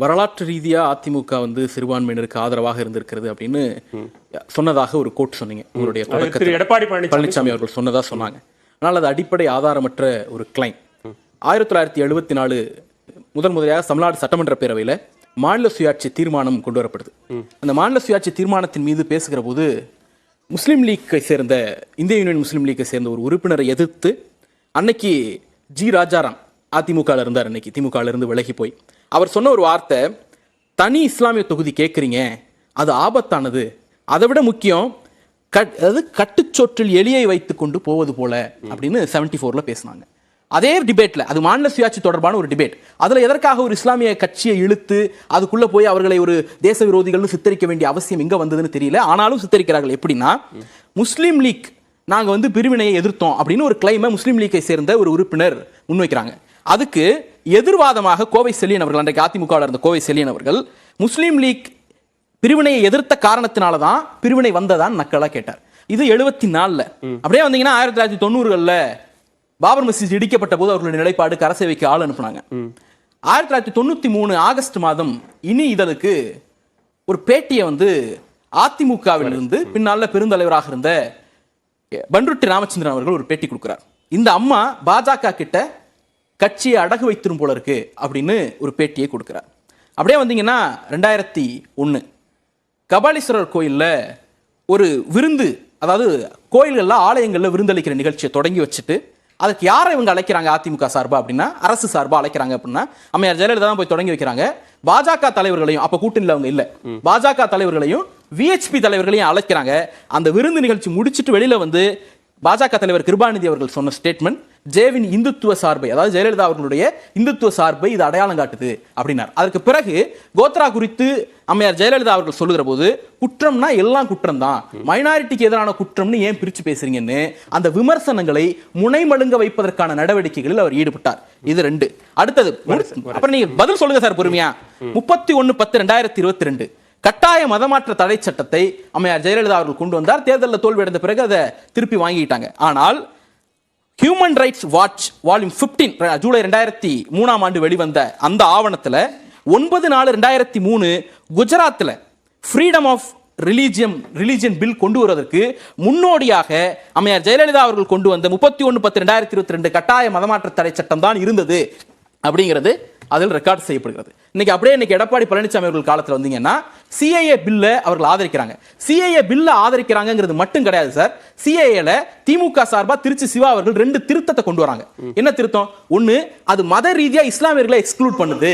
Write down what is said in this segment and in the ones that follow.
வரலாற்று ரீதியா அதிமுக வந்து சிறுபான்மையினருக்கு ஆதரவாக இருந்திருக்கிறது அப்படின்னு சொன்னதாக ஒரு கோட் சொன்னீங்க. உங்களுடைய தொடக்கத்தில் எடப்பாடி பழனிசாமி அவர்கள் சொன்னதா சொன்னாங்க. ஆனால் அது அடிப்படை ஆதாரமற்ற ஒரு கிளைம் ஆயிரத்தி தொள்ளாயிரத்தி எழுபத்தி நாலு முதன் முதலியாக தமிழ்நாடு சட்டமன்ற பேரவையில் மாநில சுயாட்சி தீர்மானம் கொண்டு வரப்படுது. அந்த மாநில சுயாட்சி தீர்மானத்தின் மீது பேசுகிற போது முஸ்லீம் லீக்கை சேர்ந்த இந்திய யூனியன் முஸ்லீம் லீக்கை சேர்ந்த ஒரு உறுப்பினரை எதிர்த்து அன்னைக்கு ஜி ராஜாராம் அதிமுகவில் இருந்தார் அன்னைக்கு. திமுகவில் இருந்து விலகி போய். அவர் சொன்ன ஒரு வார்த்தை தனி இஸ்லாமிய தொகுதி கேட்குறீங்க அது ஆபத்தானது. அதை விட முக்கியம் கட் அதாவது கட்டுச்சொற்றில் எலியை வைத்து கொண்டு போவது போல அப்படின்னு செவன்டி ஃபோரில் பேசினாங்க. அதே டிபேட்டில் அது மாநில சுயாட்சி தொடர்பான ஒரு டிபேட் அதில் எதற்காக ஒரு இஸ்லாமிய கட்சியை இழுத்து அதுக்குள்ளே போய் அவர்களை ஒரு தேச விரோதிகள்னு சித்தரிக்க வேண்டிய அவசியம் எங்கே வந்ததுன்னு தெரியல. ஆனாலும் சித்தரிக்கிறார்கள். எப்படின்னா முஸ்லீம் லீக் நாங்கள் வந்து பிரிவினையை எதிர்த்தோம் அப்படின்னு ஒரு கிளைமை முஸ்லீம் லீக்கை சேர்ந்த ஒரு உறுப்பினர் முன்வைக்கிறாங்க. அதுக்கு எதிர்வாதமாக கோவை செல்லியன் அவர்கள் அன்றைக்கு அதிமுகவில் இருந்த கோவை செல்லியன் அவர்கள் முஸ்லீம் லீக் பிரிவினையை எதிர்த்த காரணத்தினால தான் பிரிவினை வந்ததான் நக்கலா கேட்டார். இது எழுபத்தி நாலுல அப்படியே வந்தீங்கன்னா ஆயிரத்தி தொள்ளாயிரத்தி தொண்ணூறுகள்ல பாபர் மசீத் இடிக்கப்பட்ட போது அவர்களுடைய நிலைப்பாடு கரசேவைக்கு ஆள் அனுப்புனாங்க. ஆயிரத்தி தொள்ளாயிரத்தி தொண்ணூத்தி மூணு ஆகஸ்ட் மாதம் இனி இதழுக்கு ஒரு பேட்டியை வந்து அதிமுகவில் இருந்து பின்னால பெருந்தலைவராக இருந்த பன்ருட்டி ராமச்சந்திரன் அவர்கள் ஒரு பேட்டி கொடுக்கிறார். இந்த அம்மா பாஜக கிட்ட கட்சியை அடகு வைத்திரும் போல இருக்கு அப்படின்னு ஒரு பேட்டியை கொடுக்கிறார். அப்படியே வந்தீங்கன்னா ரெண்டாயிரத்தி ஒன்று கபாலீஸ்வரர் கோயில்ல ஒரு விருந்து அதாவது கோயில்கள்ல ஆலயங்கள்ல விருந்தளிக்கிற நிகழ்ச்சியை தொடங்கி வச்சுட்டு அதுக்கு யாரை இவங்க அழைக்கிறாங்க அதிமுக சார்பா அப்படின்னா அரசு சார்பா அழைக்கிறாங்க அப்படின்னா அம்மையார் ஜெயலலிதா தான் போய் தொடங்கி வைக்கிறாங்க. பாஜக தலைவர்களையும் அப்ப கூட்டணியில் அவங்க இல்ல. பாஜக தலைவர்களையும் விஹெச்பி தலைவர்களையும் அழைக்கிறாங்க. அந்த விருந்து நிகழ்ச்சி முடிச்சிட்டு வெளியில வந்து பாஜக தலைவர் கிருபாநிதி அவர்கள் சொன்ன ஸ்டேட்மெண்ட் ஜேவின் இந்துத்துவ சார்பை அதாவது ஜெயலலிதா அவர்களுடைய இந்துத்துவ சார்பை இது அடையாளம் காட்டுது அப்படின்னார். அதற்கு பிறகு கோத்ரா குறித்து அம்மையார் ஜெயலலிதா அவர்கள் சொல்லுகிற போது குற்றம்னா எல்லாம் குற்றம் தான் மைனாரிட்டிக்கு எதிரான குற்றம்னு ஏன் பிரிச்சு பேசுறீங்கன்னு அந்த விமர்சனங்களை முனைமழுங்க வைப்பதற்கான நடவடிக்கைகளில் அவர் ஈடுபட்டார். இது ரெண்டு. அடுத்தது அப்புறம் நீங்க பதில் சொல்லுங்க சார் பொறுமையா. முப்பத்தி ஒன்னு பத்து ரெண்டாயிரத்தி இருபத்தி ரெண்டு. கட்டாய மதமாற்ற தடை சட்டத்தை அம்மையார் ஜெயலலிதா அவர்கள் கொண்டு வந்தார். தேர்தலில் தோல்வி அடைந்த பிறகு அதை திருப்பி வாங்கிட்டாங்க. ஆனால் human rights watch volume 15 July ரெண்டாயிரத்தி மூணாம் ஆண்டு வெளிவந்த அந்த ஆவணத்தில் ஒன்பது நாலு ரெண்டாயிரத்தி மூணு குஜராத்தில் freedom of religion religion bill கொண்டு வருவதற்கு முன்னோடியாக அம்மையார் ஜெயலலிதா அவர்கள் கொண்டு வந்த முப்பத்தி ஒன்று பத்து ரெண்டாயிரத்தி இருபத்தி ரெண்டு கட்டாய மதமாற்ற தடை சட்டம் தான் இருந்தது. அப்படிங்கிறது அதில் ரெக்கார்ட் செய்யப்படுகிறது. இன்னைக்கு அப்படியே இன்னைக்கு எடப்பாடி பழனிசாமி அவர்கள் காலத்தில் வந்தீங்கன்னா சிஏஏ பில்லை அவர்கள் ஆதரிக்கிறாங்க. சிஏஏ பில்லை ஆதரிக்கிறாங்கிறது மட்டும் கிடையாது சார் சிஏஏல திமுக சார்பா திருச்சி சிவா அவர்கள் ரெண்டு திருத்தத்தை கொண்டு வராங்க. என்ன திருத்தம்? ஒன்று அது மத ரீதியா இஸ்லாமியர்களை எக்ஸ்க்ளூட் பண்ணுது.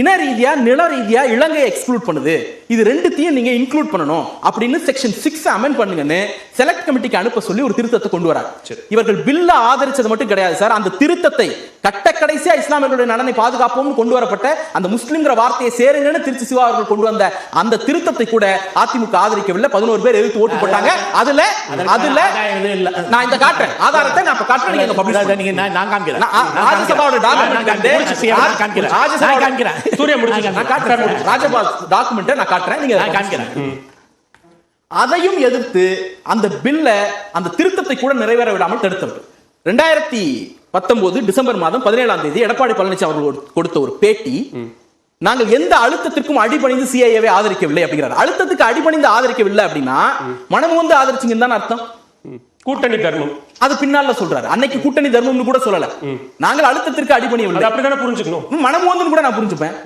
இன ரீதியா நில ரீதியா இலங்கையை எக்ஸ்க்ளூட் பண்ணுது. இது ரெண்டுத்தையும் நீங்க இன்க்ளூட் பண்ணணும் அப்படின்னு செக்ஷன் சிக்ஸ் அமெண்ட் பண்ணுங்கன்னு செலக்ட் கமிட்டிக்கு அனுப்ப சொல்லி ஒரு திருத்தத்தை கொண்டு வராங்க. இவர்கள் பில்ல ஆதரிச்சது மட்டும் கிடையாது சார். அந்த திருத்தத்தை கட்ட கடைசியா இஸ்லாமியர்களுடைய நலனை பாதுகாப்போம்னு கொண்டு வரப்பட்ட அந்த முஸ்லிம்ங்கிற வார்த்தையை சேருங்கன்னு திருச்சி சிவா அவர்கள் கொண்டு வந்த அந்த திருத்தத்தை கூட அதிமுக ஆதரிக்கவில்லை. பதினோரு பேர் எதிர்த்து ஓட்டு போட்டாங்க. அதுல அதுல நான் இந்த காட்டுறேன். ஆதாரத்தை நான் காட்டுறேன். நீங்க பண்ணுங்க. நீங்க நான் காமிக்கிறேன். ராஜ்யசபாவோட நான் வந்து- காமிக்கிறேன். சூர்யா முடிச்சு நான் காட்டுறேன். ராஜபால் டாக்குமெண்ட்டை நான் காட்டுறேன் நீங்க நான் காமிக்கிறேன். அதையும் எதிர்த்து அந்த பில்ல அந்த திருத்தத்தை கூட நிறைவேற விடாமல் தடுத்தவர். ரெண்டாயிரத்தி பத்தொன்பது டிசம்பர் மாதம் பதினேழாம் தேதி எடப்பாடி பழனிசாமி அவர்கள் கொடுத்த ஒரு பேட்டி நாங்கள் எந்த அழுத்தத்திற்கும் அடிபணிந்து சிஐஏவை ஆதரிக்கவில்லை அப்படிங்கிறார். அழுத்தத்துக்கு அடிபணிந்து ஆதரிக்கவில்லை அப்படின்னா மனம் வந்து ஆதரிச்சீங்கன்னு தான் அர்த்தம். கூட்டணி தர்மம். அது பின்னால சொல்றாரு. அன்னைக்கு கூட்டணி தர்மம்னு கூட சொல்லல. நாங்கள் அழுத்தத்திற்கு அடிபணியவில்லை. அப்படிதானே புரிஞ்சுக்கணும்? மனமோந்துன்னு கூட நான் புரிஞ்சுப்பேன்.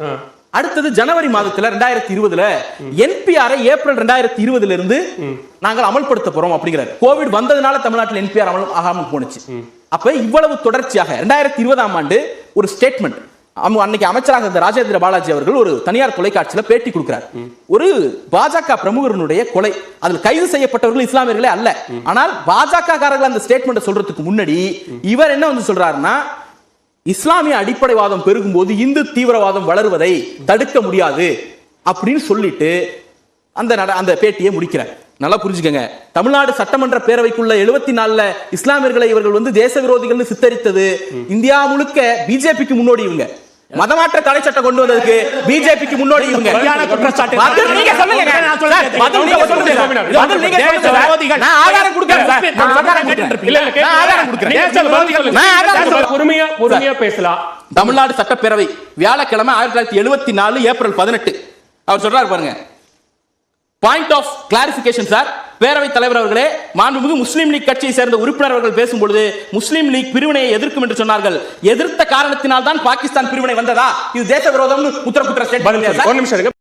அடுத்தது ஜனவரி மாதத்துல ரெண்டாயிரத்தி இருபதுல என்பிஆரை ஏப்ரல் ரெண்டாயிரத்தி இருபதுல இருந்து நாங்கள் அமல்படுத்த போறோம் அப்படிங்கிறார். கோவிட் வந்ததுனால தமிழ்நாட்டில் என்பிஆர் அமல் ஆகாமல் போனுச்சு அப்ப இவ்வளவு தொடர்ச்சியாக ரெண்டாயிரத்தி இருபதாம் ஆண்டு ஒரு ஸ்டேட்மெண்ட் அன்னைக்கு அமைச்சராக இருந்த ராஜேந்திர பாலாஜி அவர்கள் ஒரு தனியார் தொலைக்காட்சியில பேட்டி கொடுக்கிறார். ஒரு பாஜக பிரமுகரனுடைய கொலை அதில் கைது செய்யப்பட்டவர்கள் இஸ்லாமியர்களே அல்ல. ஆனால் பாஜக காரர்கள் அந்த ஸ்டேட்மெண்ட் சொல்றதுக்கு முன்னாடி இவர் என்ன வந்து சொல்றாருன்னா இஸ்லாமிய அடிப்படைவாதம் பெருகும்போது இந்து தீவிரவாதம் வளருவதை தடுக்க முடியாது அப்படின்னு சொல்லிட்டு அந்த நட- அந்த பேட்டியை முடிக்கிறார் நல்லா புரிஞ்சுக்கங்க. தமிழ்நாடு சட்டமன்ற பேரவைக்குள்ள எழுபத்தி நாலுல இஸ்லாமியர்களை இவர்கள் வந்து தேச விரோதிகள்னு சித்தரித்தது. இந்தியா முழுக்க பிஜேபிக்கு முன்னோடி இவங்க. மதமாற்ற தடை சட்டம் கொண்டு வந்ததுக்கு பிஜேபிக்கு முன்னோடி இவங்க பொய்யான குற்றச்சாட்டு. பதில் நீங்க சொல்லுங்க நான் சொல்றேன். சார், பதில் நீங்க சொல்லுங்க சார். பதில் நீங்க சொல்லுங்க சார். விரோதிகள். நான் ஆதாரம் கொடுக்கிறேன். நான் ஆதாரம் கொடுக்கிறேன். இல்ல, இல்ல, கேட்க- நான் ஆதாரம் கொடுக்கிறேன். நான் ஆதாரம் கொடுக்கிறேன். பொறுமையா பொறுமையா பேசலாம் தமிழ்நாடு சட்டப்பேரவை வியாழக்கிழமை ஆயிரத்தி தொள்ளாயிரத்தி எழுபத்தி நாலு ஏப்ரல் பதினெட்டு அவர் சொல்றாரு பாருங்க பாயிண்ட் ஆஃப் கிளாரிபிகேஷன் சார் பேரவைத் தலைவர் அவர்களே மாண்புமிகு முஸ்லீம் லீக் கட்சியை சேர்ந்த உறுப்பினர் அவர்கள் பேசும்பொழுது முஸ்லீம் லீக் பிரிவினையை எதிர்க்கும் என்று சொன்னார்கள். எதிர்த்த காரணத்தினால் தான் பாகிஸ்தான் பிரிவினை வந்ததா? இது தேச விரோதம்னு உத்தர குற்ற